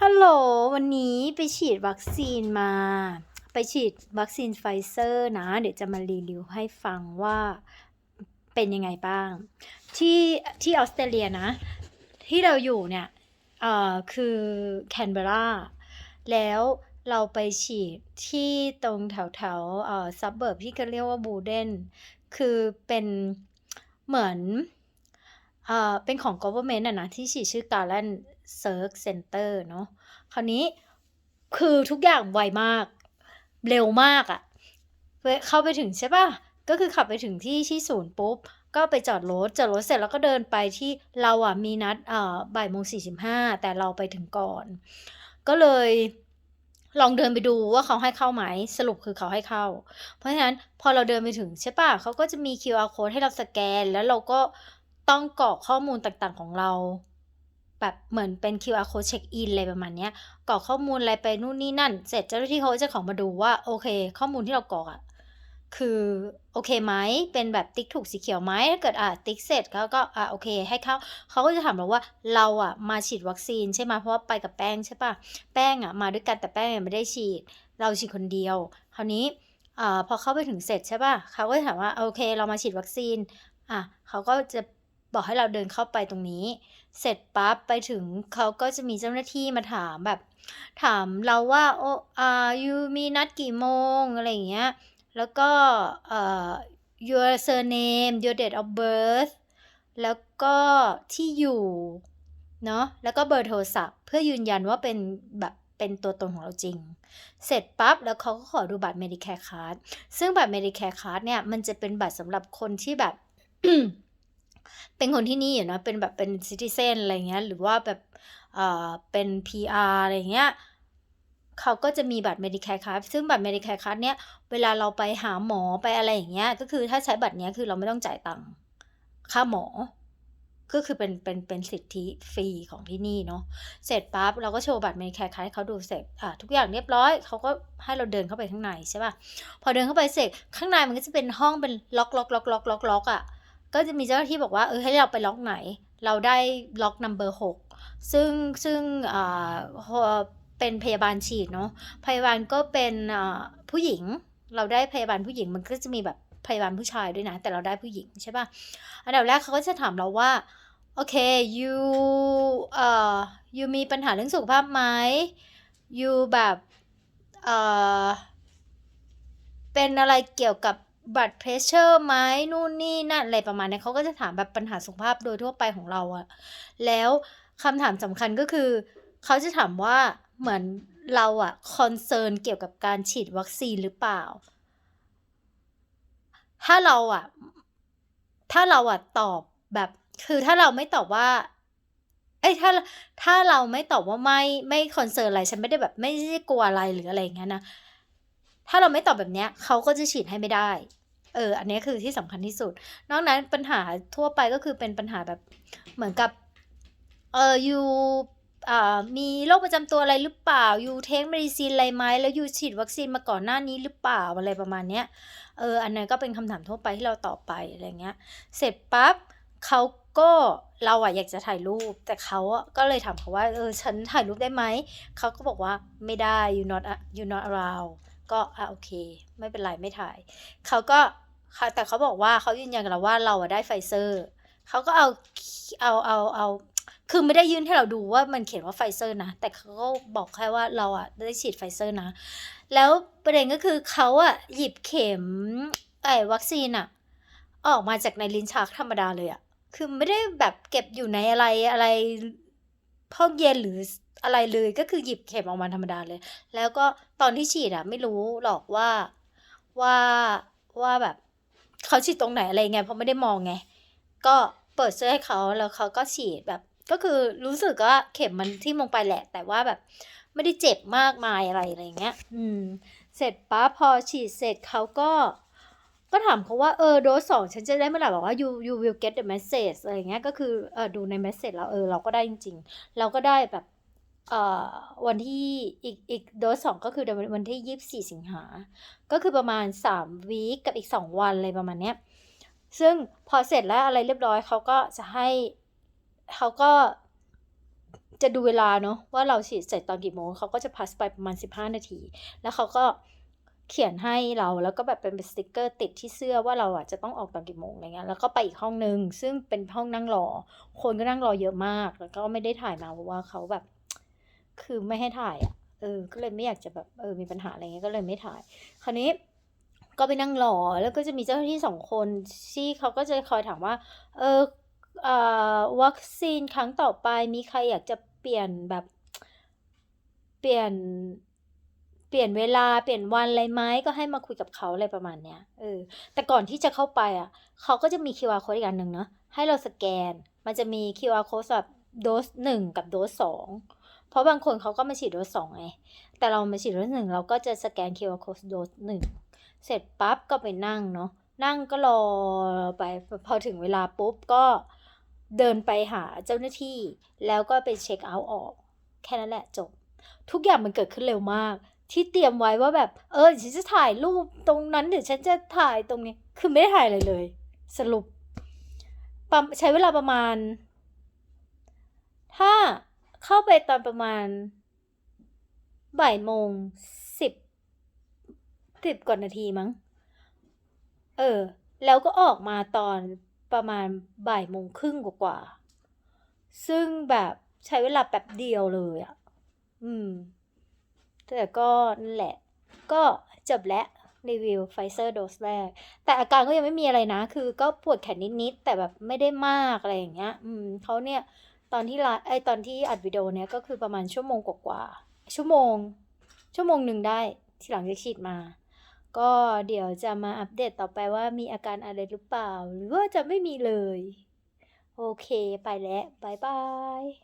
ฮัลโหล วันนี้ไปฉีดวัคซีนมา ไปฉีดวัคซีนไฟเซอร์นะ เดี๋ยวจะมารีวิวให้ฟังว่าเป็นยังไงบ้าง ที่ที่ออสเตรเลียนะ ที่เราอยู่เนี่ยเอ่อคือแคนเบราแล้วเราไปฉีดที่ตรงแถวแถวเอ่อซับเบิร์บที่เขาเรียกว่าบูเดนคือเป็นเหมือนเอ่อเป็นของ government อะนะที่ฉีดชื่อ Garland Circ Center เซิร์ฟเซ็นเตอร์เนาะคราวนี้คือทุกอย่างไวมาก เร็วมากอะเวเข้าไปถึงใช่ปะก็คือขับไปถึงที่ที่ศูนย์ปุ๊บ ก็ไปจอดรถจอดรถเสร็จแล้วก็เดินไปที่เราอะมีนัดเอ่อบ่ายโมงสี่สิบห้าแต่เราไปถึงก่อน ก็เลยลองเดินไปดูว่าเขาให้เข้าไหมสรุปคือเขาให้เข้า เพราะฉะนั้นพอเราเดินไปถึงใช่ปะเขาก็จะมี QR code ให้เราสแกน แล้วเราก็ต้องกรอกข้อมูลต่างๆของเรา แบบเหมือนเป็น QR code เช็คอินอะไรประมาณเนี้ยกรอกข้อมูลอะไรไปนู่นนี่นั่น เสร็จเจ้าหน้าที่เขาจะขอมาดูว่าโอเค ข้อมูลที่เรากรอกอะคือโอเคไหมเป็นแบบติ๊กถูกสีเขียวไหมถ้าเกิดอะติ๊กเสร็จเขาก็อะโอเค ให้เข้าเขาก็จะถามเราว่าเราอะมาฉีดวัคซีนใช่ไหมเพราะว่าไปกับแป้งใช่ปะแป้งอะมาด้วยกันแต่แป้งยังไม่ได้ฉีด เราฉีดคนเดียว คราวนี้อ่าพอเข้าไปถึงเสร็จใช่ปะเขาก็จะถามว่าโอเค เรามาฉีดวัคซีนอะเขาก็จะ บอกให้เราเดินเข้าไปตรงนี้ เสร็จปั๊บไปถึงเขาก็จะมีเจ้าหน้าที่มาถามแบบ ถามเราว่าโออ่ายูมีนัดกี่โมงอะไรอย่างเงี้ยแล้วก็เอ่อ your surname your date of birth แล้วก็ที่อยู่เนาะแล้วก็เบอร์โทรศัพท์ เพื่อยืนยันว่าเป็นแบบเป็นตัวตนของเราจริง เสร็จปั๊บแล้วเขาก็ขอดูบัตร Medicare card ซึ่งบัตร Medicare card เนี่ย มันจะเป็นบัตรสำหรับคนที่แบบ เป็นคนที่นี่อยู่เนาะเป็นแบบเป็นซิติเซนอะไรเงี้ยหรือว่าแบบเอ่อเป็น PR อะไรเงี้ยเขาก็จะมีบัตร Medicare card ซึ่งบัตร Medicare card เนี่ยเวลาเราไปหาหมอไปอะไรอย่างเงี้ยก็คือถ้าใช้บัตรเนี้ยคือเราไม่ต้องจ่ายตังค์ค่าหมอ ก็คือเป็นเป็นเป็นสิทธิฟรีของที่นี่เนาะเสร็จปั๊บเราก็โชว์บัตร Medicare card ให้เขาดูเสร็จอะทุกอย่างเรียบร้อยเขาก็ให้เราเดินเข้าไปข้างในใช่ป่ะพอเดินเข้าไปเสร็จข้างในมันก็จะเป็นห้องเป็นล็อกล็อกล็อกล็อกล็อกล็อกอะ ก็จะมีเจ้าหน้าที่บอกว่าเออให้เราไปล็อกไหน เราได้ล็อกนัมเบอร์หกซึ่งซึ่งอ่าเป็นพยาบาลฉีดเนาะพยาบาลก็เป็นผู้หญิง เราได้พยาบาลผู้หญิงมันก็จะมีแบบพยาบาลผู้ชายด้วยนะ แต่เราได้ผู้หญิงใช่ป่ะอันดับแรกเขาก็จะถามเราว่าโอเค you เอ่อ you มีปัญหาเรื่องสุขภาพไหม you แบบ เอ่อ เป็นอะไรเกี่ยวกับ บัตรเพรสเชอร์ไหมนู่นนี่นั่นอะไรประมาณเนี้ยเขาก็จะถามแบบปัญหาสุขภาพโดยทั่วไปของเราอะแล้วคำถามสำคัญก็คือ เขาจะถามว่าเหมือนเราอะคอนเซิร์นเกี่ยวกับการฉีดวัคซีนหรือเปล่า ถ้าเราอะถ้าเราอะตอบแบบ คือถ้าเราไม่ตอบว่าเอ้ยถ้าถ้าเราไม่ตอบว่าไม่ไม่คอนเซิร์นอะไรฉันไม่ได้แบบไม่ได้กลัวอะไรหรืออะไรอย่างเงี้ยนะ ถ้าเราไม่ตอบแบบเนี้ยเขาก็จะฉีดให้ไม่ได้ เออ อันนี้คือที่สำคัญที่สุด นอกนั้นปัญหาทั่วไปก็คือเป็นปัญหาแบบเหมือนกับ เออยูอ่ามีโรคประจำตัวอะไรหรือเปล่ายูเทคเมดิซีนอะไรไหมแล้วยูฉีดวัคซีนมาก่อนหน้านี้หรือเปล่าอะไรประมาณเนี้ย เออ อันนั้นก็เป็นคำถามทั่วไปที่เราตอบไปอะไรเงี้ย เสร็จปั๊บเขาก็เราอะอยากจะถ่ายรูป แต่เขาอะก็เลยถามเขาว่า เออ ฉันถ่ายรูปได้ไหม เขาก็บอกว่าไม่ได้ you not you not allowed ก็อะโอเค ไม่เป็นไรไม่ถ่าย เขาก็แต่เขาบอกว่าเขายืนยันกับเราว่าเราอะได้ไฟเซอร์เขาก็เอาเอาเอาเอาคือไม่ได้ยื่นให้เราดูว่ามันเขียนว่าไฟเซอร์นะ แต่เขาก็บอกแค่ว่าเราอะได้ฉีดไฟเซอร์นะ แล้วประเด็นก็คือเขาอะหยิบเข็มไอ้วัคซีนอะออกมาจากในลิ้นชักธรรมดาเลยอะคือไม่ได้แบบเก็บอยู่ในอะไรอะไรห้องเย็นหรือ อะไรเลยก็คือหยิบเข็มออกมาธรรมดาเลย แล้วก็ตอนที่ฉีดอะไม่รู้หรอกว่าว่าว่าแบบเขาฉีดตรงไหนอะไรไงเพราะไม่ได้มองไง ก็เปิดเสื้อให้เขาแล้วเขาก็ฉีดแบบ ก็คือรู้สึกว่าเข็มมันที่มลงไปแหละ แต่ว่าแบบไม่ได้เจ็บมากมายอะไรอะไรเงี้ย อืม เสร็จปั๊บพอฉีดเสร็จเขาก็ ก็ถามเขาว่าเออโดสสองฉันจะได้เมื่อไหร่บอกว่า you you will get the message อะไรเงี้ยก็คือเออดูใน message แล้วเออเราก็ได้จริง ๆ เราก็ได้แบบ วันที่อีกอีกโดสสองก็คือวันที่ยี่สิบสี่สิงหา ก็คือประมาณสามวีคกับอีกสองวันอะไรประมาณเนี้ย ซึ่งพอเสร็จแล้วอะไรเรียบร้อยเขาก็จะให้เขาก็จะดูเวลาเนาะว่าเราฉีดเสร็จตอนกี่โมงเขาก็จะพัสไปประมาณ 15 นาที แล้วเขาก็เขียนให้เราแล้วก็แบบเป็นสติกเกอร์ติดที่เสื้อว่าเราอะจะต้องออกตอนกี่โมงอะไรเงี้ยแล้วก็ไปอีกห้องนึง ซึ่งเป็นห้องนั่งรอ คนก็นั่งรอเยอะมาก แล้วก็ไม่ได้ถ่ายมาเพราะว่าเขาแบบ คือไม่ให้ถ่ายอะเออ ก็เลยไม่อยากจะแบบเออมีปัญหาอะไรเงี้ยก็เลยไม่ถ่าย คราวนี้ก็ไปนั่งรอแล้วก็จะมีเจ้าหน้าที่สองคนที่เขาก็จะคอยถามว่า เออเอ่อวัคซีนครั้งต่อไปมีใครอยากจะเปลี่ยนแบบเปลี่ยนเปลี่ยนเวลาเปลี่ยนวันอะไรไหมก็ให้มาคุยกับเขาอะไรประมาณเนี้ยเออแต่ก่อนที่จะเข้าไปอะเขาก็จะมี QR code อีกอันหนึ่งเนาะให้เราสแกน มันจะมี QR code สำหรับโดสหนึ่งกับโดสสอง เพราะบางคนเขาก็มาฉีดโดสสองไง แต่เรามาฉีดโดสหนึ่งเราก็จะสแกน QR code โดสหนึ่งเสร็จปั๊บก็ไปนั่งเนาะ นั่งก็รอไปพอถึงเวลาปุ๊บก็เดินไปหาเจ้าหน้าที่ แล้วก็ไปเช็คเอาท์ออก แค่นั้นแหละจบ ทุกอย่างมันเกิดขึ้นเร็วมาก ที่เตรียมไว้ว่าแบบ เออฉันจะถ่ายรูปตรงนั้นเดี๋ยวฉันจะถ่ายตรงนี้ คือไม่ได้ถ่ายอะไรเลย สรุปปรใช้เวลาประมาณถ้า เข้าไปตอนประมาณบ่ายโมงสิบสิบกว่านาทีมั้ง เออ แล้วก็ออกมาตอนประมาณบ่ายโมงครึ่งกว่าๆซึ่งแบบใช้เวลาแป๊บเดียวเลยอะ่ะ อืม แต่ก็นั่นแหละ ก็จบแล้วรีวิวไฟเซอร์โดสแรก แต่อาการก็ยังไม่มีอะไรนะ คือก็ปวดแขนนิดๆ แต่แบบไม่ได้มากอะไรอย่างเงี้ย อืมเขาเนี่ย ตอนที่ไลไอตอนที่อัดวิดีโอเนี้ยก็คือประมาณชั่วโมงกว่าๆชั่วโมง ชั่วโมงหนึ่งได้ที่หลังจากฉีดมา ก็เดี๋ยวจะมาอัปเดตต่อไปว่ามีอาการอะไรหรือเปล่า หรือว่าจะไม่มีเลย โอเคไปแล้วบายบาย